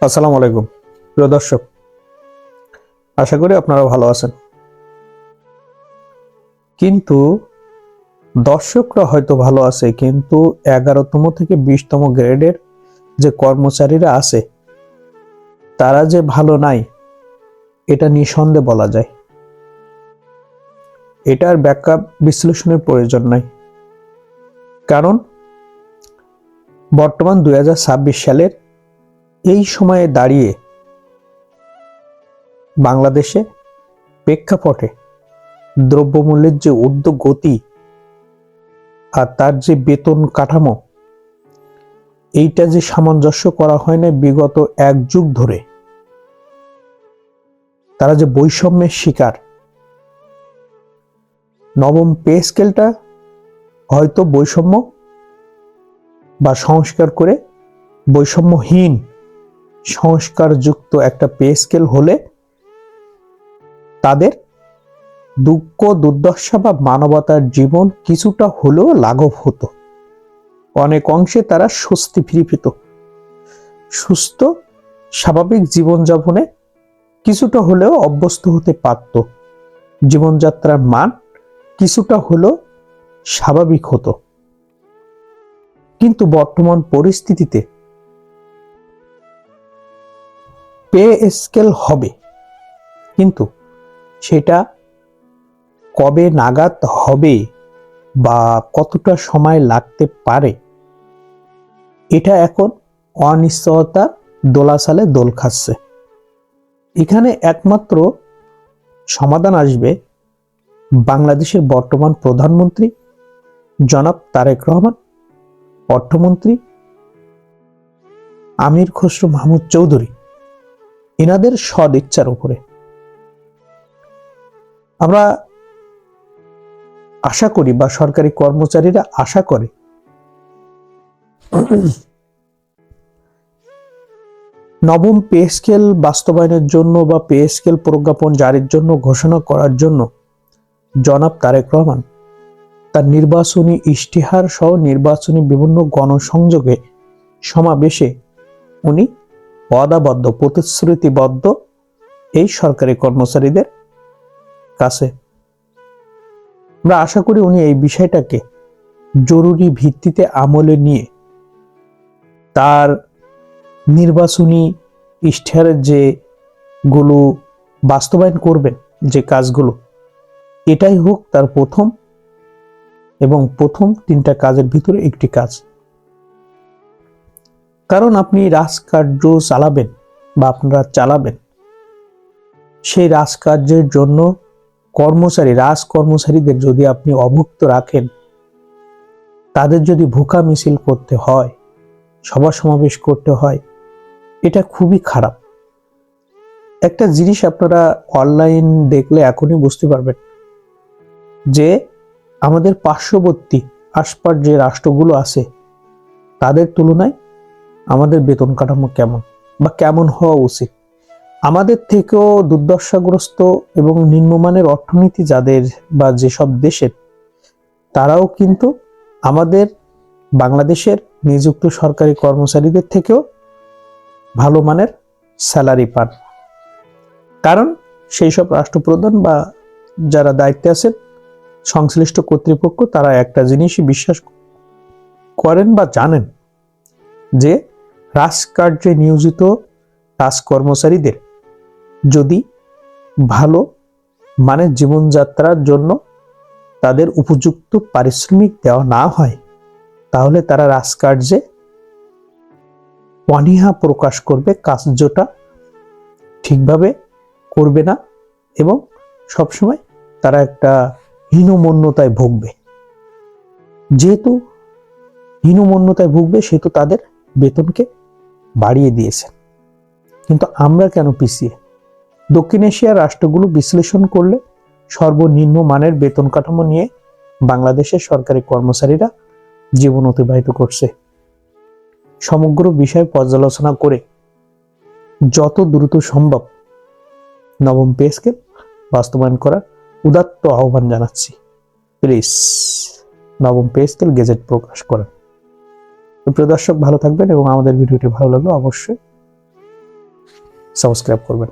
আসসালামু আলাইকুম। প্রিয় দর্শক, আশা করি আপনারা ভালো আছেন। কিন্তু দর্শকরা হয়তো ভালো আছে, কিন্তু এগারোতম থেকে বিশতম গ্রেডের যে কর্মচারীরা আছে, তারা যে ভালো নাই, এটা নিঃসন্দেহে বলা যায়। এটার ব্যাখ্যা বিশ্লেষণের প্রয়োজন নাই। কারণ বর্তমান দুই হাজার ছাব্বিশ সালের এই সময়ে দাঁড়িয়ে বাংলাদেশে প্রেক্ষাপটে দ্রব্যমূল্যের যে গতি আর তার যে বেতন কাঠামো, এইটা যে সামঞ্জস্য করা হয় না বিগত এক যুগ ধরে, তারা যে বৈষম্যের শিকার। নবম পে স্কেলটা হয়তো বৈষম্য বা সংস্কার করে বৈষম্যহীন সংস্কারযুক্ত একটা পে স্কেল হলে তাদের দুঃখ, দুর্দশা বা মানবতার জীবন কিছুটা হলেও লাঘব হতো। অনেক অংশে তারা স্বস্তি ফিরে পেত। সুস্থ, স্বাভাবিক জীবনযাপনে কিছুটা হলেও অভ্যস্ত হতে পারত। জীবনযাত্রার মান কিছুটা হলেও স্বাভাবিক হতো। কিন্তু বর্তমান পরিস্থিতিতে পে স্কেল হবে। কিন্তু সেটা কবে নাগাদ হবে বা কতটা সময় লাগতে পারে, এটা এখন অনিশ্চয়তা দোলাসালে দোল খাচ্ছে। এখানে একমাত্র সমাধান আসবে বাংলাদেশের বর্তমান প্রধানমন্ত্রী জনাব তারেক রহমান, অর্থমন্ত্রী আমির খসরু মাহমুদ চৌধুরী। এনাদের সদ ইচ্ছার উপরে। আমরা আশা করি বা সরকারি কর্মচারীরা আশা করে নবম পে স্কেল বাস্তবায়নের জন্য বা পে স্কেল প্রজ্ঞাপন জারির জন্য ঘোষণা করার জন্য জনাব তারেক রহমান তার নির্বাচনী ইশতেহার সহ নির্বাচনী বিভিন্ন গণসংযোগে সমাবেশে উনি ওয়াদাবদ্ধ, প্রতিশ্রুতিবদ্ধ এই সরকারি কর্মচারীদের কাছে। আমরা আশা করি উনি এই বিষয়টাকে জরুরি ভিত্তিতে আমলে নিয়ে তার নির্বাচনী ইশতেহারের যে গুলো বাস্তবায়ন করবেন, যে কাজগুলো, এটাই হোক তার প্রথম এবং প্রথম তিনটা কাজের ভিতরে একটি কাজ। কারণ আপনি রাজকার্য চালাবেন বা আপনারা চালাবেন। সেই রাজকার্যের জন্য কর্মচারী রাজ কর্মচারীদের যদি আপনি অভুক্ত রাখেন, তাদের যদি ভুকা মিছিল করতে হয়, সভা সমাবেশ করতে হয়, এটা খুবই খারাপ। একটা জিনিস আপনারা অনলাইন দেখলে এখনই বুঝতে পারবেন যে আমাদের পার্শ্ববর্তী, আশপাশ যে রাষ্ট্রগুলো আছে, তাদের তুলনায় আমাদের বেতন কাঠামো কেমন বা কেমন হওয়া উচিত? আমাদের থেকেও দুর্দশাগ্রস্ত এবং নিম্নমানের অর্থনীতি যাদের বা যেসব দেশের, তারাও কিন্তু আমাদের বাংলাদেশের নিযুক্ত সরকারি কর্মচারীদের থেকেও ভালো মানের স্যালারি পান। কারণ সেই সব রাষ্ট্রপ্রধান বা যারা দায়িত্বে আছেন, সংশ্লিষ্ট কর্তৃপক্ষ তারা একটা জিনিসই বিশ্বাস করেন বা জানেন যে রাজকার্যে নিয়োজিত রাজ কর্মচারীদের যদি ভালো মানের জীবনযাত্রার জন্য তাদের উপযুক্ত পারিশ্রমিক দেওয়া না হয়, তাহলে তারা রাজকার্যে অনীহা প্রকাশ করবে, কার্যটা ঠিকভাবে করবে না এবং সবসময় তারা একটা হীনমন্যতায় ভুগবে। যেহেতু হীনমন্যতায় ভুগবে, সেহেতু তাদের বেতনকে বাড়িয়ে দিয়েছেন। কিন্তু আমরা কেন পিছিয়ে? দক্ষিণ এশিয়ার রাষ্ট্রগুলো বিশ্লেষণ করলে সর্বনিম্ন মানের বেতন কাঠামো নিয়ে বাংলাদেশের সরকারি কর্মচারীরা জীবন অতিবাহিত করছে। সমগ্র বিষয় পর্যালোচনা করে যত দ্রুত সম্ভব নবম পে স্কেল বাস্তবায়ন করার উদাত্ত আহ্বান জানাচ্ছি। প্লিজ নবম পে স্কেল গেজেট প্রকাশ করেন। তো প্রিয় দর্শক ভালো থাকবেন এবং আমাদের ভিডিওটি ভালো লাগলে অবশ্যই সাবস্ক্রাইব করবেন।